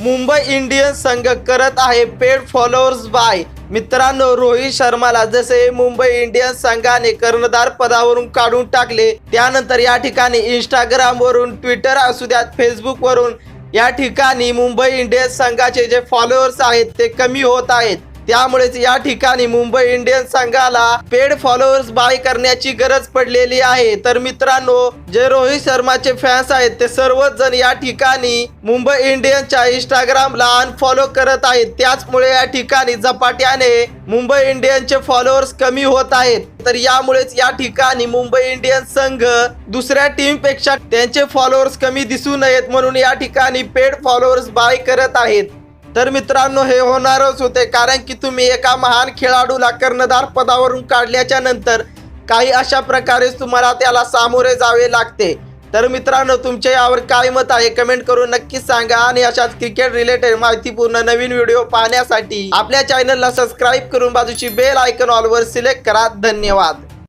Mumbai Indians संघ करत आहे पेड फॉलोअर्स बाय. मित्रांनो रोहित शर्माला जसे मुंबई इंडियन्स संघाने कर्णधार पदावरून काढून टाकले त्यानंतर या ठिकाणी इंस्टाग्रामवरून ट्विटर असू द्यात फेसबुकवरून या ठिकाणी मुंबई इंडियन्स संघाचे जे फॉलोअर्स आहेत ते कमी होत आहेत. त्यामुळेच या ठिकाणी मुंबई इंडियन्स संघाला पेड फॉलोअर्स बाय करण्याची गरज पडलेली आहे. तर मित्रांनो जे रोहित शर्माचे फॅन्स आहेत ते सर्वच जण या ठिकाणी मुंबई इंडियन्सच्या इंस्टाग्रामला अनफॉलो करत आहेत. त्याचमुळे या ठिकाणी झपाट्याने मुंबई इंडियन्सचे फॉलोअर्स कमी होत आहेत. तर यामुळेच या ठिकाणी मुंबई इंडियन्स संघ दुसऱ्या टीमपेक्षा त्यांचे फॉलोअर्स कमी दिसू नयेत म्हणून या ठिकाणी पेड फॉलोअर्स बाय करत आहेत. तर मित्रांनो हे होणारच होते कारण की तुम्ही एका महान खेळाडूला कर्णधार पदावरून काढल्याच्या नंतर काही अशा प्रकारे तुम्हाला त्याला सामोरे जावे लागते. तर मित्रांनो तुमचे यावर काय मत आहे कमेंट करून नक्कीच सांगा आणि अशाच क्रिकेट रिलेटेड माहितीपूर्ण नवीन व्हिडिओ पाहण्यासाठी आपल्या चॅनलला सबस्क्राईब करून बाजूची बेल आयकॉन ऑलवर सिलेक्ट करा. धन्यवाद.